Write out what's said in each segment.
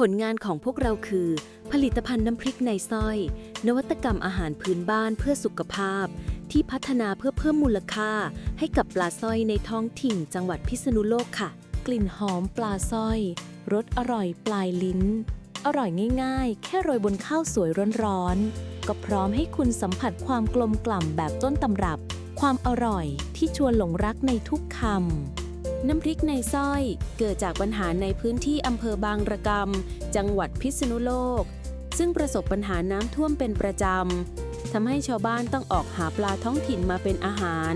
ผลงานของพวกเราคือ ผลิตภัณฑ์น้ำพริกในสร้อย นวัตกรรมอาหารพื้นบ้านเพื่อสุขภาพ ที่พัฒนาเพื่อเพิ่มมูลค่า ให้กับปลาสร้อยในท้องถิ่นจังหวัดพิษณุโลกค่ะ กลิ่นหอมปลาสร้อยรสอร่อยปลายลิ้น อร่อยง่ายๆ แค่โรยบนข้าวสวยร้อนๆ ก็พร้อมให้คุณสัมผัสความกลมกล่อมแบบต้นตำรับ ความอร่อยที่ชวนหลงรักในทุกคำ น้ำพริกในสร้อยเกิดจากปัญหาในพื้นที่อำเภอบางระกำจังหวัดพิษณุโลก ซึ่งประสบปัญหาน้ำท่วมเป็นประจำทำให้ชาวบ้านต้องออกหาปลาท้องถิ่นมาเป็นอาหาร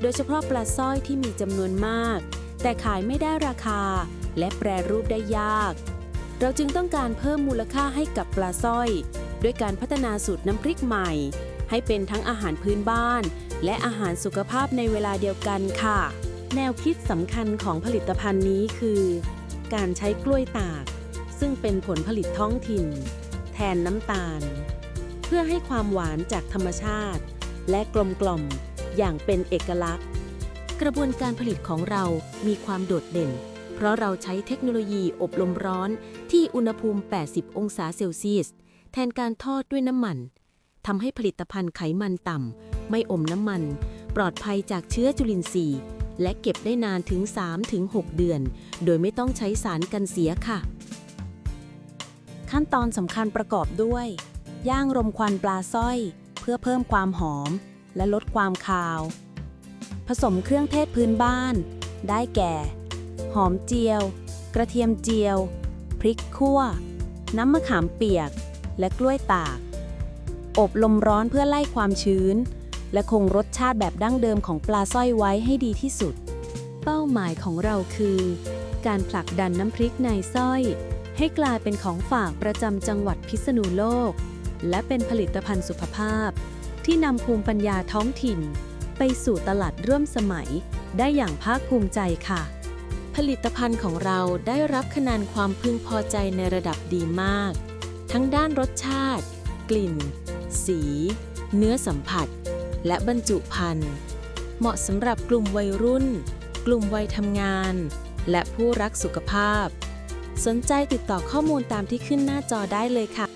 โดยเฉพาะปลาสร้อยที่มีจำนวนมาก แต่ขายไม่ได้ราคา และแปรรูปได้ยาก เราจึงต้องการเพิ่มมูลค่าให้กับปลาสร้อย ด้วยการพัฒนาสูตรน้ำพริกใหม่ ให้เป็นทั้งอาหารพื้นบ้าน และอาหารสุขภาพในเวลาเดียวกันค่ะ แนวคิดสำคัญของผลิตภัณฑ์นี้คือ การใช้กล้วยตาก ซึ่งเป็นผลผลิตท้องถิ่น แทนน้ำตาล เพื่อให้ความหวานจากธรรมชาติ และกลมกล่อมอย่างเป็นเอกลักษณ์ กระบวนการผลิตของเรามีความโดดเด่น เพราะเราใช้เทคโนโลยีอบลมร้อนที่อุณหภูมิ 80 องศาเซลเซียส แทนการทอดด้วยน้ำมันทำให้ผลิตภัณฑ์ไขมันต่ำไม่อมน้ำมัน ปลอดภัยจากเชื้อจุลินทรีย์ และเก็บได้นานถึง 3-6 เดือน โดยไม่ต้องใช้สารกันเสียค่ะ ขั้นตอนสำคัญประกอบด้วย ย่างรมควันปลาสร้อย เพื่อเพิ่มความหอม และลดความคาว ผสมเครื่องเทศพื้นบ้าน ได้แก่ หอมเจียว กระเทียมเจียว พริกขั่ว น้ำมะขามเปียก และกล้วยตาก อบลมร้อนเพื่อไล่ความชื้น และคงรสชาติแบบดั้งเดิมของปลาสร้อยไว้ให้ดีที่สุด เป้าหมายของเราคือ การผลักดันน้ำพริกในสร้อย ให้กลายเป็นของฝากประจำจังหวัดพิษณุโลก และเป็นผลิตภัณฑ์สุขภาพ ที่นำภูมิปัญญาท้องถิ่น ไปสู่ตลาดร่วมสมัย ได้อย่างภาคภูมิใจค่ะ ผลิตภัณฑ์ของเราได้รับคะแนนความพึงพอใจในระดับดีมาก ทั้งด้านรสชาติ กลิ่น สี เนื้อสัมผัส และบรรจุภัณฑ์ เหมาะสำหรับกลุ่มวัยรุ่น กลุ่มวัยทำงาน และผู้รักสุขภาพ สนใจติดต่อข้อมูลตามที่ขึ้นหน้าจอได้เลยค่ะ